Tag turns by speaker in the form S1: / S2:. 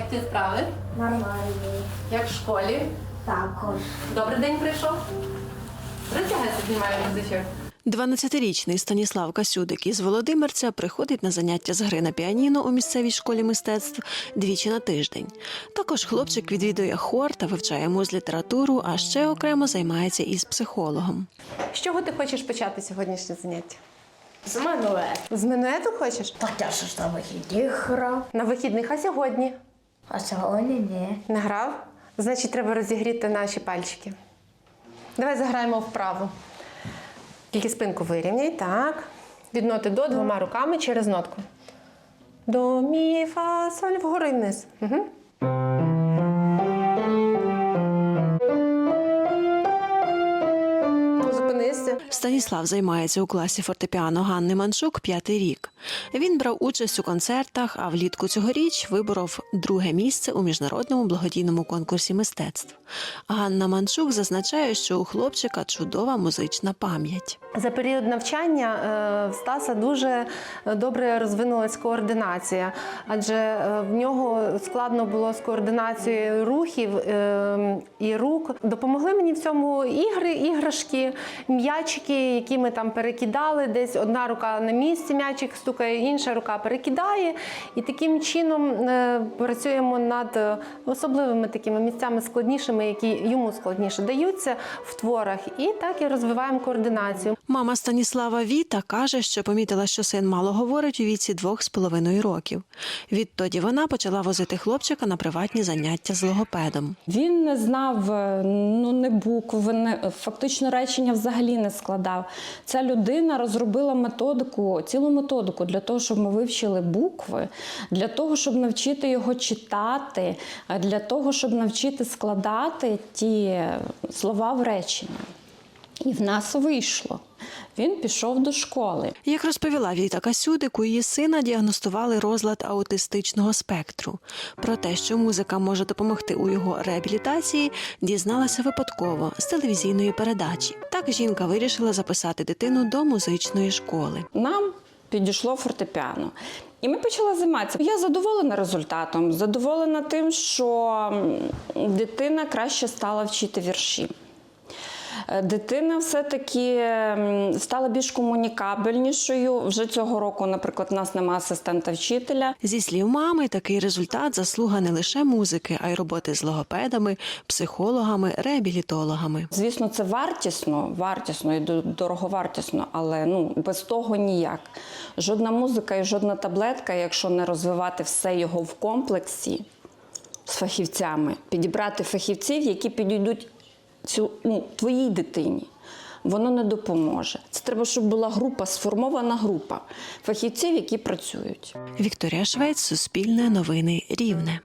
S1: справи?
S2: Нормальний.
S1: Як в школі?
S2: Також.
S1: Добрий день прийшов? Роздягайся, знімаю музичок.
S3: 12-річний Станіслав Касюдик із Володимирця приходить на заняття з гри на піаніно у місцевій школі мистецтв двічі на тиждень. Також хлопчик відвідує хор та вивчає муз літературу, а ще окремо займається із психологом.
S1: З чого ти хочеш почати сьогоднішнє заняття?
S2: З минуле.
S1: З минуету хочеш?
S2: Так я ж на вихідних грав.
S1: На вихідних, а сьогодні?
S2: А сьогодні ні.
S1: Не? Значить, треба розігріти наші пальчики. Давай заграємо вправо. Тільки спинку вирівняй, так. Від ноти до двома руками через нотку. До, мі, фа, соль, вгору і вниз. Угу. Зупинися.
S3: Станіслав займається у класі фортепіано Ганни Манчук п'ятий рік. Він брав участь у концертах, а влітку цьогоріч виборов друге місце у міжнародному благодійному конкурсі мистецтв. Ганна Манчук зазначає, що у хлопчика чудова музична пам'ять.
S1: За період навчання е, в Стаса дуже добре розвинулась координація, адже е, в нього складно було з координацією рухів е, і рук. Допомогли мені в цьому ігри, іграшки, м'ячики, які ми там перекидали. Десь одна рука на місці, м'ячик стукає, інша рука перекидає. І таким чином е, працюємо над е, особливими такими місцями складнішими, які йому складніше даються в творах. І так і розвиваємо координацію.
S3: Мама Станіслава Віта каже, що помітила, що син мало говорить у віці двох з половиною років. Відтоді вона почала возити хлопчика на приватні заняття з логопедом.
S4: Він не знав е, ну не букв, не фактично речення взагалі не складав. Ця людина розробила методику, цілу методику для того, щоб ми вивчили букви, для того, щоб навчити його читати, для того, щоб навчити складати ті слова в речення. І в нас вийшло. Він пішов до школи.
S3: Як розповіла Віта Касюдик, у її сина діагностували розлад аутистичного спектру. Про те, що музика може допомогти у його реабілітації, дізналася випадково з телевізійної передачі. Так жінка вирішила записати дитину до музичної школи.
S4: Нам підійшло фортепіано. І ми почали займатися. Я задоволена результатом, задоволена тим, що дитина краще стала вчити вірші. Е, Дитина все-таки стала більш комунікабельнішою. Вже цього року, наприклад, у нас немає асистента вчителя.
S3: Зі слів мами, такий результат заслуга не лише музики, а й роботи з логопедами, психологами, реабілітологами.
S4: Звісно, це вартісно, вартісно і дороговартісно, але ну без того ніяк. Жодна музика і жодна таблетка, якщо не розвивати все його в комплексі з фахівцями, підібрати фахівців, які підійдуть цю ну, твоїй дитині. Воно не допоможе. Це треба, щоб була група, сформована група фахівців, які працюють.
S3: Вікторія Швець, Суспільне новини Рівне.